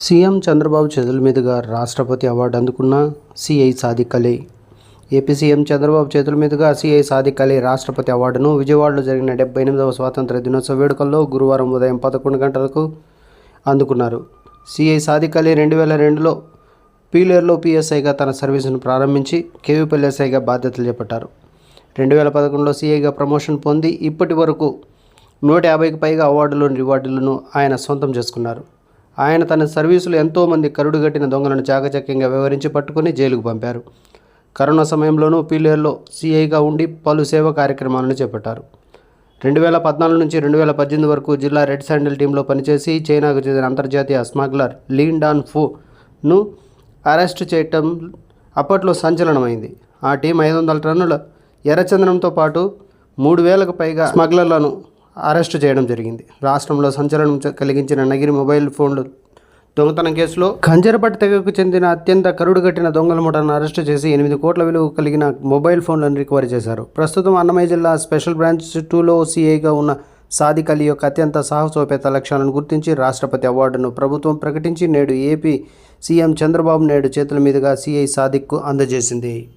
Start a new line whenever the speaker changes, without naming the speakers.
CM Chandrababu చేతుల మీదుగా రాష్ట్రపతి అవార్డు అందుకున్న CI Sadiq Ali AP CM Chandrababu చేతుల మీదుగా సిఐ సాదిక్ అలీ రాష్ట్రపతి అవార్డును విజయవాడలో జరిగిన డెబ్బై ఎనిమిదవ స్వాతంత్ర దినోత్సవ వేడుకల్లో గురువారం ఉదయం పదకొండు గంటలకు అందుకున్నారు. సిఐ సాదిక్ అలీ రెండు వేల రెండులో పీలేరులో పిఎస్ఐగా తన సర్వీసును ప్రారంభించి కేవీపీఎస్ఐగా బాధ్యతలు చేపట్టారు. రెండు వేల పదకొండులో సీఐగా ప్రమోషన్ పొంది ఇప్పటి వరకు నూట యాభైకి పైగా అవార్డులు రివార్డులను ఆయన సొంతం చేసుకున్నారు. ఆయన తన సర్వీసులో ఎంతోమంది కరుడుగట్టిన దొంగలను చాకచక్యంగా వివరించి పట్టుకుని జైలుకు పంపారు. కరోనా సమయంలోనూ పీలేరులో సీఐగా ఉండి పలు సేవా కార్యక్రమాలను చేపట్టారు. రెండు వేల పద్నాలుగు నుంచి రెండు వేల పద్దెనిమిది వరకు జిల్లా రెడ్ శాండిల్ టీంలో పనిచేసి చైనాకు చెందిన అంతర్జాతీయ స్మగ్లర్ లీన్ డాన్ ఫును అరెస్ట్ చేయటం అప్పట్లో సంచలనమైంది. ఆ టీం ఐదు వందల టన్నుల ఎర్రచందనంతో పాటు మూడు వేలకు పైగా స్మగ్లర్లను అరెస్టు చేయడం జరిగింది. రాష్ట్రంలో సంచలనం కలిగించిన నగిరి మొబైల్ ఫోన్లు దొంగతనం కేసులో ఖంజరపట్టి తెగకు చెందిన అత్యంత కరుడుగట్టిన దొంగల ముఠాను అరెస్టు చేసి ఎనిమిది కోట్ల విలువ కలిగిన మొబైల్ ఫోన్లను రికవరీ చేశారు. ప్రస్తుతం అన్నమయ్య జిల్లా స్పెషల్ బ్రాంచ్ టూలో సీఐగా ఉన్న సాదిక్ అలీ యొక్క అత్యంత సాహసోపేత లక్ష్యాలను గుర్తించి రాష్ట్రపతి అవార్డును ప్రభుత్వం ప్రకటించి నేడు ఏపీ సీఎం చంద్రబాబు నాయుడు చేతుల మీదుగా సిఐ సాదిక్కు అందజేసింది.